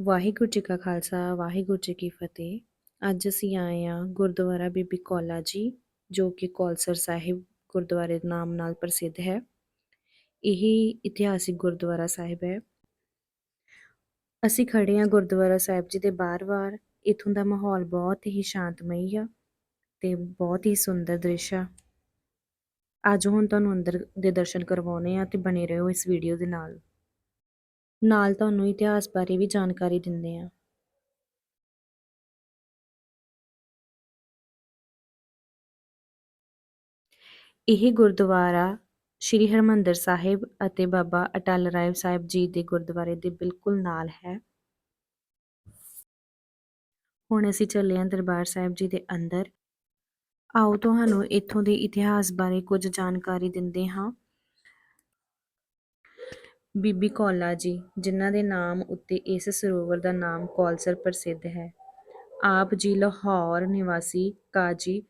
ਵਾਹਿਗੁਰੂ ਜੀ ਕਾ ਖਾਲਸਾ, ਵਾਹਿਗੁਰੂ ਜੀ ਕੀ ਫਤਿਹ। ਅੱਜ ਅਸੀਂ ਆਏ ਹਾਂ ਗੁਰਦੁਆਰਾ ਬੀਬੀ ਕੌਲਾ ਜੀ, ਜੋ ਕਿ ਕੌਲਸਰ ਸਾਹਿਬ ਗੁਰਦੁਆਰੇ ਦੇ ਨਾਮ ਨਾਲ ਪ੍ਰਸਿੱਧ ਹੈ। ਇਹ ਇਤਿਹਾਸਿਕ ਗੁਰਦੁਆਰਾ ਸਾਹਿਬ ਹੈ। ਅਸੀਂ ਖੜੇ ਹਾਂ ਗੁਰਦੁਆਰਾ ਸਾਹਿਬ ਜੀ ਦੇ ਬਾਹਰ-ਬਾਹਰ ਇਥੋਂ ਦਾ ਮਾਹੌਲ ਬਹੁਤ ਹੀ ਸ਼ਾਂਤਮਈ ਆ ਤੇ ਬਹੁਤ ਹੀ ਸੁੰਦਰ ਦ੍ਰਿਸ਼ ਆ। ਅੱਜ ਹੁਣ ਤੁਹਾਨੂੰ ਅੰਦਰ ਦੇ ਦਰਸ਼ਨ ਕਰਵਾਉਣੇ ਆ ਤੇ ਬਣੇ ਰਹੋ ਇਸ ਵੀਡੀਓ ਦੇ ਨਾਲ। ਨਾਲ ਤੁਹਾਨੂੰ ਇਤਿਹਾਸ ਬਾਰੇ ਵੀ ਜਾਣਕਾਰੀ ਦਿੰਦੇ ਹਾਂ। ਇਹ ਗੁਰਦੁਆਰਾ ਸ਼੍ਰੀ ਹਰਿਮੰਦਰ ਸਾਹਿਬ ਅਤੇ ਬਾਬਾ ਅਟਲ ਰਾਏ ਸਾਹਿਬ ਜੀ ਦੇ ਗੁਰਦੁਆਰੇ ਦੇ ਬਿਲਕੁਲ ਨਾਲ ਹੈ। ਹੁਣ ਅਸੀਂ ਚੱਲੇ ਹਾਂ ਦਰਬਾਰ ਸਾਹਿਬ ਜੀ ਦੇ ਅੰਦਰ। ਆਓ ਤੁਹਾਨੂੰ ਇੱਥੋਂ ਦੇ ਇਤਿਹਾਸ ਬਾਰੇ ਕੁਝ ਜਾਣਕਾਰੀ ਦਿੰਦੇ ਹਾਂ। ਬੀਬੀ ਕੌਲਾ ਜੀ, ਜਿਨ੍ਹਾਂ ਦੇ ਨਾਮ ਉੱਤੇ ਇਸ ਸਰੋਵਰ ਦਾ ਨਾਮ ਕੌਲਸਰ ਪ੍ਰਸਿੱਧ ਹੈ। ਆਪ ਜੀ ਲਾਹੌਰ ਨਿਵਾਸੀ ਕਾਜੀ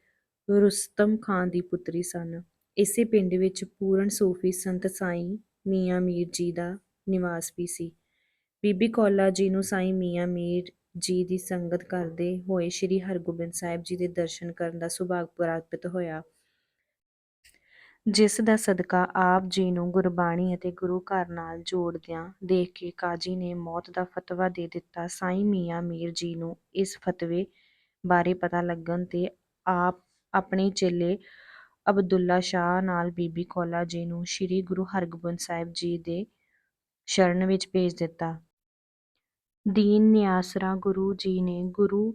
ਰੁਸਤਮ ਖਾਨ ਦੀ ਪੁੱਤਰੀ ਸਨ। ਇਸੇ ਪਿੰਡ ਵਿੱਚ ਪੂਰਨ ਸੂਫੀ ਸੰਤ ਸਾਈਂ ਮੀਆਂ ਮੀਰ ਜੀ ਦਾ ਨਿਵਾਸ ਵੀ ਸੀ। ਬੀਬੀ ਕੌਲਾ ਜੀ ਨੂੰ ਸਾਈਂ ਮੀਆਂ ਮੀਰ ਜੀ ਦੀ ਸੰਗਤ ਕਰਦੇ ਹੋਏ ਸ੍ਰੀ ਹਰਗੋਬਿੰਦ ਸਾਹਿਬ ਜੀ ਦੇ ਦਰਸ਼ਨ ਕਰਨ ਦਾ ਸੁਭਾਗ ਪ੍ਰਾਪਤ ਹੋਇਆ। ਜਿਸ ਦਾ ਸਦਕਾ ਆਪ ਜੀ ਨੂੰ ਗੁਰਬਾਣੀ ਅਤੇ ਗੁਰੂ ਘਰ ਨਾਲ ਜੋੜਦਿਆਂ ਦੇਖ ਕੇ ਕਾਜੀ ਨੇ ਮੌਤ ਦਾ ਫਤਵਾ ਦੇ ਦਿੱਤਾ, ਸਾਈਂ ਮੀਆਂ ਮੀਰ ਜੀ ਨੂੰ ਇਸ ਫਤਵੇ ਬਾਰੇ ਪਤਾ ਲੱਗਣ ਤੇ ਆਪ ਆਪਣੇ ਚੇਲੇ ਅਬਦੁੱਲਾ ਸ਼ਾਹ ਨਾਲ ਬੀਬੀ ਕੌਲਾ ਜੀ ਨੂੰ ਸ੍ਰੀ ਗੁਰੂ ਹਰਗੋਬਿੰਦ ਸਾਹਿਬ ਜੀ ਦੇ ਸ਼ਰਨ ਵਿੱਚ ਭੇਜ ਦਿੱਤਾ। ਦੀਨ ਨਿਆਸਰਾ ਗੁਰੂ ਜੀ ਨੇ ਗੁਰੂ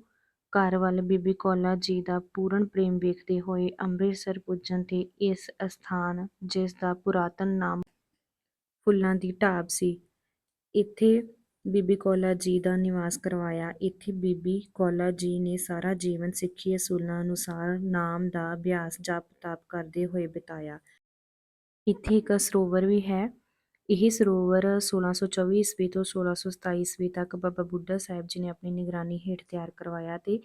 ਘਰ ਵੱਲ ਬੀਬੀ ਕੌਲਾ ਜੀ ਦਾ ਪੂਰਨ ਪ੍ਰੇਮ ਵੇਖਦੇ ਹੋਏ ਅੰਮ੍ਰਿਤਸਰ ਪੁੱਜਣ ਤੇ ਇਸ ਅਸਥਾਨ, ਜਿਸ ਦਾ ਪੁਰਾਤਨ ਨਾਮ ਫੁੱਲਾਂ ਦੀ ਢਾਬ ਸੀ, ਇੱਥੇ ਬੀਬੀ ਕੌਲਾ ਜੀ ਦਾ ਨਿਵਾਸ ਕਰਵਾਇਆ। ਇੱਥੇ ਬੀਬੀ ਕੌਲਾ ਜੀ ਨੇ ਸਾਰਾ ਜੀਵਨ ਸਿੱਖੀ ਅਸੂਲਾਂ ਅਨੁਸਾਰ ਨਾਮ ਦਾ ਅਭਿਆਸ ਜਪ ਤਪ ਕਰਦੇ ਹੋਏ ਬਿਤਾਇਆ। ਇੱਥੇ ਇੱਕ ਸਰੋਵਰ ਵੀ ਹੈ। ਇਹ ਸਰੋਵਰ 1624 ਈਸਵੀ ਤੋਂ 1627 ਈਸਵੀ ਤੱਕ ਬਾਬਾ ਬੁੱਢਾ ਸਾਹਿਬ ਜੀ ਨੇ ਆਪਣੀ ਨਿਗਰਾਨੀ ਹੇਠ ਤਿਆਰ ਕਰਵਾਇਆ ਅਤੇ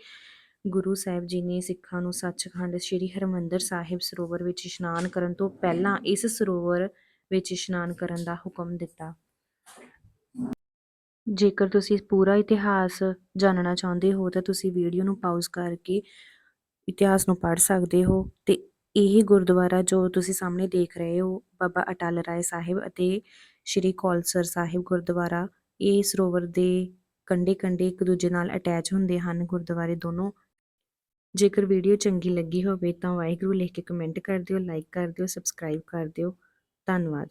ਗੁਰੂ ਸਾਹਿਬ ਜੀ ਨੇ ਸਿੱਖਾਂ ਨੂੰ ਸੱਚਖੰਡ ਸ੍ਰੀ ਹਰਿਮੰਦਰ ਸਾਹਿਬ ਸਰੋਵਰ ਵਿੱਚ ਇਸ਼ਨਾਨ ਕਰਨ ਤੋਂ ਪਹਿਲਾਂ ਇਸ ਸਰੋਵਰ ਵਿੱਚ ਇਸ਼ਨਾਨ ਕਰਨ ਦਾ ਹੁਕਮ ਦਿੱਤਾ। ਜੇਕਰ ਤੁਸੀਂ ਪੂਰਾ ਇਤਿਹਾਸ ਜਾਣਨਾ ਚਾਹੁੰਦੇ ਹੋ ਤਾਂ ਤੁਸੀਂ ਵੀਡੀਓ ਨੂੰ ਪਾਜ਼ ਕਰਕੇ ਇਤਿਹਾਸ ਨੂੰ ਪੜ੍ਹ ਸਕਦੇ ਹੋ ਤੇ ਇਹ ਗੁਰਦੁਆਰਾ ਜੋ ਤੁਸੀਂ ਸਾਹਮਣੇ ਦੇਖ ਰਹੇ ਹੋ, ਬਾਬਾ ਅਟਲ ਰਾਏ ਸਾਹਿਬ ਅਤੇ ਸ਼੍ਰੀ ਕੌਲਸਰ ਸਾਹਿਬ ਗੁਰਦੁਆਰਾ, ਇਹ ਸਰੋਵਰ ਦੇ ਕੰਡੇ ਕੰਡੇ ਇੱਕ ਦੂਜੇ ਨਾਲ ਅਟੈਚ ਹੁੰਦੇ ਹਨ ਗੁਰਦੁਆਰੇ ਦੋਨੋਂ। ਜੇਕਰ ਵੀਡੀਓ ਚੰਗੀ ਲੱਗੀ ਹੋਵੇ ਤਾਂ ਵਾਹਿਗੁਰੂ ਲਿਖ ਕੇ ਕਮੈਂਟ ਕਰ ਦਿਓ ਲਾਈਕ ਕਰ ਦਿਓ ਸਬਸਕ੍ਰਾਈਬ ਕਰ ਦਿਓ। ਧੰਨਵਾਦ।